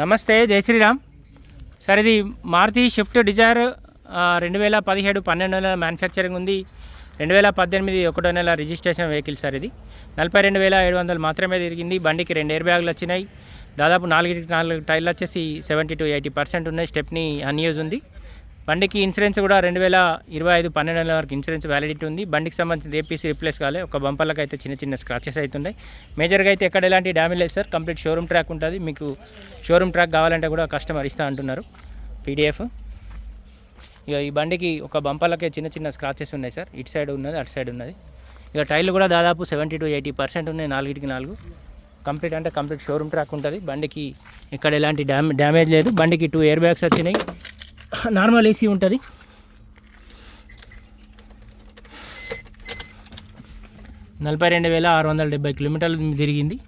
నమస్తే జై శ్రీరామ్. సార్ ఇది మారుతి షిఫ్ట్ డిజైర్ రెండు వేల పదిహేడు పన్నెండు నెలల మ్యానుఫ్యాక్చరింగ్ ఉంది. రెండు వేల పద్దెనిమిది ఒకటో నెల రిజిస్ట్రేషన్ వెహికల్ సార్ ఇది. నలభై రెండు వేల ఏడు వందలు మాత్రమే తిరిగింది. బండికి రెండు ఎయిర్ బ్యాగులు వచ్చినాయి. దాదాపు నాలుగు నాలుగు టైర్లు వచ్చేసి సెవెంటీ టు ఎయిటీ పర్సెంట్ ఉన్నాయి. స్టెప్ని అన్యూజ్ ఉంది. బండికి ఇన్సూరెన్స్ కూడా రెండు వేల ఇరవై ఐదు పన్నెండు నెలల వరకు ఇన్సూరెన్స్ వ్యాలిడిటీ ఉంది. బండికి సంబంధించిన ఏపీసీ రిప్లేస్ కాలే. ఒక బంపర్లకు అయితే చిన్న చిన్న స్క్రాచెస్ అవుతున్నాయి మేజర్గా అయితే ఎక్కడ ఎలాంటి డ్యామేజ్ లేదు సార్. కంప్లీట్ షోరూమ్ ట్రాక్ ఉంటుంది. మీకు షోరూమ్ ట్రాక్ కావాలంటే కూడా కస్టమర్ ఇస్తా అంటున్నారు. పీడిఎఫ్ ఇక ఈ బండికి ఒక బంపర్లకే చిన్న చిన్న స్క్రాచెస్ ఉన్నాయి సార్. ఇటు సైడ్ ఉన్నది అటు సైడ్ ఉన్నది. ఇక టైర్లు కూడా దాదాపు సెవెంటీ టు ఎయిటీ పర్సెంట్ ఉన్నాయి నాలుగిటికి నాలుగు. కంప్లీట్ అంటే కంప్లీట్ షోరూమ్ ట్రాక్ ఉంటుంది. బండికి ఇక్కడ ఎలాంటి డ్యామే డ్యామేజ్ లేదు. బండికి టూ ఇయర్ బ్యాగ్స్ వచ్చినాయి. నార్మల్ ఏసీ ఉంటుంది. నలభై రెండు వేల ఆరు వందల డెబ్బై కిలోమీటర్లు తిరిగింది.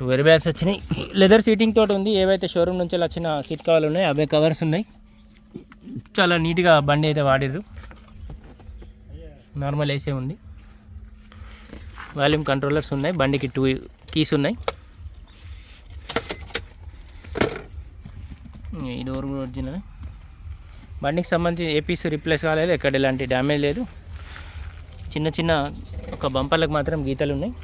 టూ వెరీ బ్యాగ్స్ వచ్చినాయి. లెదర్ సీటింగ్ తోటి ఉంది. ఏవైతే షోరూమ్ నుంచి వచ్చిన సీట్ కవర్లు ఉన్నాయి అవే కవర్స్ ఉన్నాయి. చాలా నీట్గా బండి అయితే వాడిర్రు. నార్మల్ ఏసీ ఉంది. వాల్యూమ్ కంట్రోలర్స్ ఉన్నాయి. బండికి టూ కీస్ ఉన్నాయి. ఈ డోర్ కూడా ఒరిజినల్ బండికి సంబంధించి ఏ పీస్ రిప్లేస్ కాలేదు ఎక్కడ ఎలాంటి డ్యామేజ్ లేదు. చిన్న చిన్న ఒక బంపర్లకు మాత్రం గీతలు ఉన్నాయి.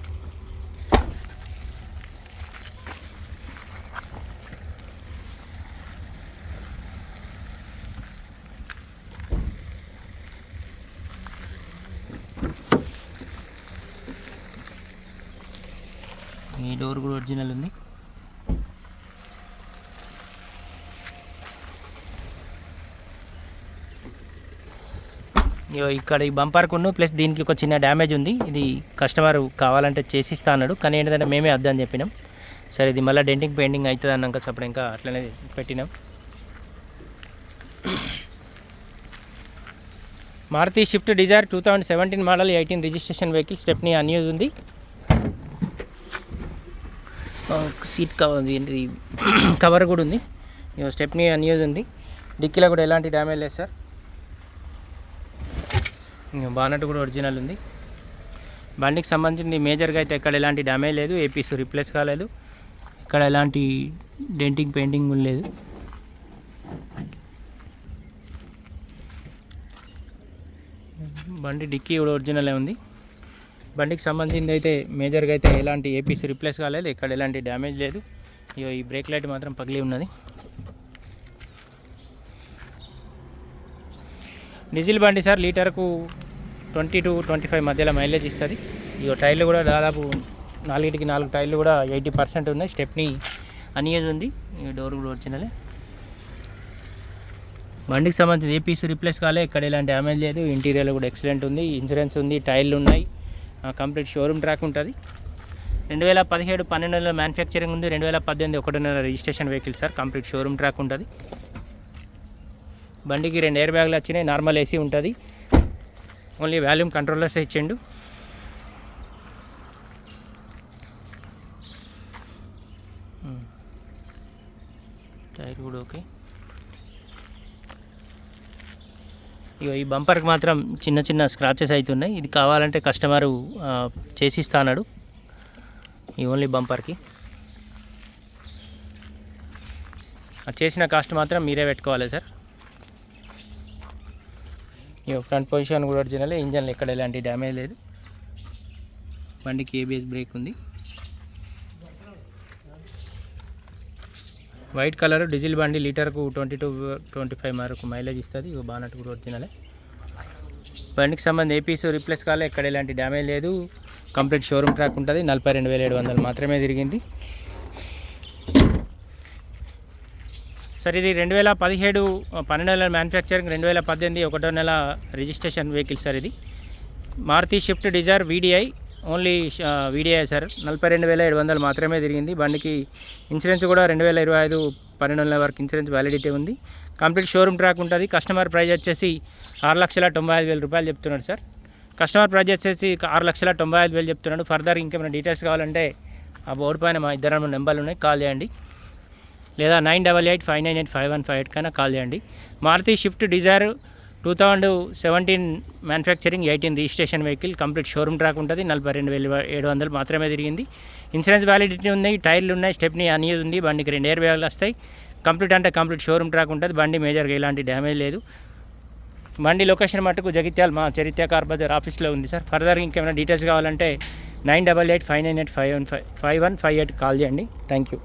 ఈ డోర్ కూడా ఒరిజినల్ ఉంది. ఇక్కడ ఈ బంపర్కును ప్లస్ దీనికి ఒక చిన్న డ్యామేజ్ ఉంది. ఇది కస్టమర్ కావాలంటే చేసిస్తా అన్నాడు కానీ ఏంటంటే మేమే అద్దని చెప్పినాం. సరే ఇది మళ్ళీ డెంటింగ్ పెయింటింగ్ అవుతుంది అన్నాక అప్పుడు ఇంకా అట్లనే పెట్టినాం. Maruti Swift Dzire two thousand seventeen model eighteen registration vehicle stepney unused ఉంది. సీట్ కవర్ కవర్ కూడా ఉంది. ఇగో స్టెప్ని అన్యూజ్ ఉంది. డిక్కీలో కూడా ఎలాంటి డ్యామేజ్ లేదు సార్ బానట్ కూడా ఒరిజినల్ ఉంది. బండికి సంబంధించింది మేజర్గా అయితే ఎక్కడ ఎలాంటి డ్యామేజ్ లేదు. ఏపీస్ రిప్లేస్ కాలేదు. ఇక్కడ ఎలాంటి డెంటింగ్ పెయింటింగ్ లేదు. బండి డిక్కీ కూడా ఒరిజినలే ఉంది. బండికి సంబంధించింది అయితే మేజర్గా అయితే ఎలాంటి ఏపీస్ రిప్లేస్ కాలేదు. ఇక్కడ ఎలాంటి డ్యామేజ్ లేదు. ఇగో ఈ బ్రేక్ లైట్ మాత్రం పగిలి ఉన్నది. డీజిల్ బండి సార్ లీటర్కు ట్వంటీ టు ట్వంటీ ఫైవ్ మధ్యలో మైలేజ్ ఇస్తుంది. ఇక టైర్లు కూడా దాదాపు నాలుగిటికి నాలుగు టైర్లు కూడా ఎయిటీ పర్సెంట్ ఉన్నాయి. స్టెప్ని అనియేజ్ ఉంది. ఈ డోర్ కూడా వచ్చినలే బండికి సంబంధించి ఏ పీస్ రిప్లేస్ కాలే ఇక్కడ ఎలాంటి డ్యామేజ్ లేదు. ఇంటీరియర్ కూడా ఎక్సలెంట్ ఉంది. ఇన్సూరెన్స్ ఉంది టైర్లు ఉన్నాయి. కంప్లీట్ షోరూమ్ ట్రాక్ ఉంటుంది. రెండు వేల పదిహేడు పన్నెండు నెలల మ్యానుఫ్యాక్చరింగ్ ఉంది. రెండు వేల పద్దెనిమిది ఒకటి నెల registration vehicle sir complete showroom track ఉంటుంది. బండికి రెండు ఎయిర్ బ్యాగులు వచ్చినాయి. నార్మల్ ఏసీ ఉంటుంది. ఓన్లీ వాల్యూమ్ కంట్రోలర్స్ ఇచ్చిండు. టైర్ కూడా ఓకే. ఇక ఈ బంపర్కి మాత్రం చిన్న చిన్న స్క్రాచెస్ అవుతున్నాయి ఇది కావాలంటే కస్టమరు ఆ, చేసిస్తా అన్నాడు. ఈ ఓన్లీ బంపర్కి. చేసిన కాస్ట్ మాత్రం మీరే పెట్టుకోవాలి సార్. ఇక ఫ్రంట్ పొజిషన్ కూడా ఒరిజినల్ ఇంజన్లు ఎక్కడ ఎలాంటి డ్యామేజ్ లేదు. బండికి ఏబిఎస్ బ్రేక్ ఉంది. వైట్ కలర్ డీజిల్ బండి లీటర్కు ట్వంటీ టూ ట్వంటీ ఫైవ్ వరకు మైలేజ్ ఇస్తుంది. ఇక బానట్ కూడా ఒరిజినలే బండికి సంబంధించి ఏపీస్ రీప్లేస్ కాలే. ఎక్కడ ఎలాంటి డ్యామేజ్ లేదు. కంప్లీట్ షోరూమ్ ట్రాక్ ఉంటుంది. నలభై రెండు వేల ఏడు వందలు మాత్రమే తిరిగింది. సార్ ఇది రెండు వేల పదిహేడు పన్నెండు నెలల మ్యానుఫ్యాక్చరింగ్ రెండు వేల పద్దెనిమిది ఒకటో నెల రిజిస్ట్రేషన్ వెహికల్ సార్ ఇది. Maruti Swift Dzire VDI only VDI sir. నలభై రెండు వేల ఏడు వందలు మాత్రమే తిరిగింది. బండికి ఇన్సూరెన్స్ కూడా రెండు వేల ఇరవై ఐదు పన్నెండు నెలల వరకు ఇన్సూరెన్స్ వ్యాలిడిటీ ఉంది. కంప్లీట్ షోరూమ్ ట్రాక్ ఉంటుంది. కస్టమర్ ప్రైజ్ వచ్చేసి ఆరు లక్షల తొంభై ఐదు వేల రూపాయలు చెప్తున్నాడు సార్. కస్టమర్ ప్రైజ్ వచ్చేసి ఆరు లక్షల తొంభై ఐదు వేలు చెప్తున్నాడు. ఫర్దర్ ఇంకేమైనా డీటెయిల్స్ కావాలంటే ఆ బోర్డు పైన మా ఇద్దరు నెంబర్లు ఉన్నాయి. కాల్ చేయండి. లేదా nine double eight five nine eight five one five eight కన్నా కాల్ చేయండి. Maruti Swift Dzire two thousand seventeen manufacturing eighteen registration vehicle complete showroom track ఉంటుంది. నలభై రెండు వేల ఏడు వందలు మాత్రమే తిరిగింది. ఇన్సూరెన్స్ వ్యాలిడిటీ ఉన్నాయి టైర్లు ఉన్నాయి స్టెప్ని అనేది ఉంది బండికి రెండు ఎయిర్ బ్యాగులు వస్తాయి. కంప్లీట్ అంటే కంప్లీట్ షోరూమ్ ట్రాక్ ఉంటుంది బండి మేజర్గా ఎలాంటి డ్యామేజ్ లేదు. బండి లొకేషన్ మటుకు జగిత్యాల మా చరిత్ర కార్ బజార్ ఆఫీస్లో ఉంది సార్. ఫర్దర్ ఇంకేమైనా డీటెయిల్స్ కావాలంటే nine double eight five nine eight five one five five one five eight call చేయండి. Thank you